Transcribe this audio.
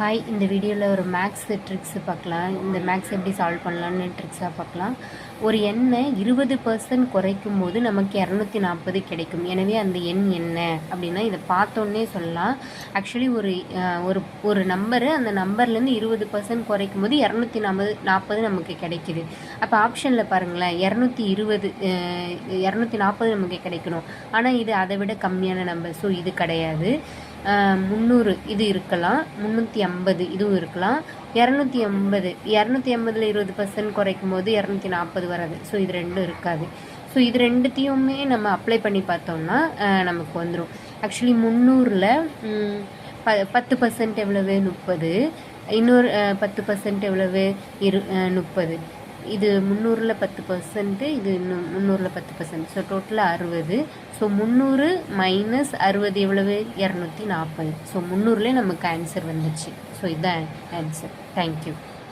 Hi இந்த வீடியோவில் ஒரு மேக்ஸ் ட்ரிக்ஸ் பார்க்கலாம். இந்த மேக்ஸ் எப்படி சால்வ் பண்ணலான்னு ட்ரிக்ஸாக பார்க்கலாம். ஒரு எண்ணை இருபது பர்சன்ட் குறைக்கும் போது நமக்கு இரநூத்தி நாற்பது கிடைக்கும். எனவே அந்த எண் என்ன? அப்படின்னா இதை பார்த்தோன்னே சொல்லலாம். ஆக்சுவலி ஒரு ஒரு ஒரு நம்பரு அந்த நம்பர்லேருந்து இருபது பர்சன்ட் குறைக்கும் போது இரநூத்தி நாற்பது நாற்பது நமக்கு கிடைக்குது. அப்போ ஆப்ஷனில் பாருங்களேன். இரநூத்தி இருபது இரநூத்தி நாற்பது நமக்கு கிடைக்கணும். ஆனால் இது அதை விட கம்மியான நம்பர் ஸோ இது கிடையாது. முந்நூறு இது இருக்கலாம். முந்நூற்றி ஐம்பது இதுவும் இருக்கலாம். இரநூத்தி ஐம்பது இரநூத்தி ஐம்பதில் இருபது பர்சன்ட் குறைக்கும் போது இரநூத்தி நாற்பது வராது. ஸோ இது ரெண்டும் இருக்காது. ஸோ இது ரெண்டுத்தையுமே நம்ம அப்ளை பண்ணி பார்த்தோம்னா நமக்கு வந்துடும் ஆக்சுவலி முந்நூறில் ப பத்து பர்சன்ட் எவ்வளவு? முப்பது. இன்னொரு பத்து பர்சன்ட் எவ்வளவு? இரு முப்பது. இது முந்நூறில் பத்து பர்சன்ட்டு இது இன்னும் முந்நூறில் பத்து பர்சன்ட் ஸோ டோட்டலாக அறுபது. ஸோ முந்நூறு மைனஸ் அறுபது எவ்வளவு? இரநூத்தி நாற்பது ஸோ முந்நூறுலேயே நமக்கு ஆன்சர் வந்துச்சு. ஸோ இதுதான் ஆன்சர் தேங்க்யூ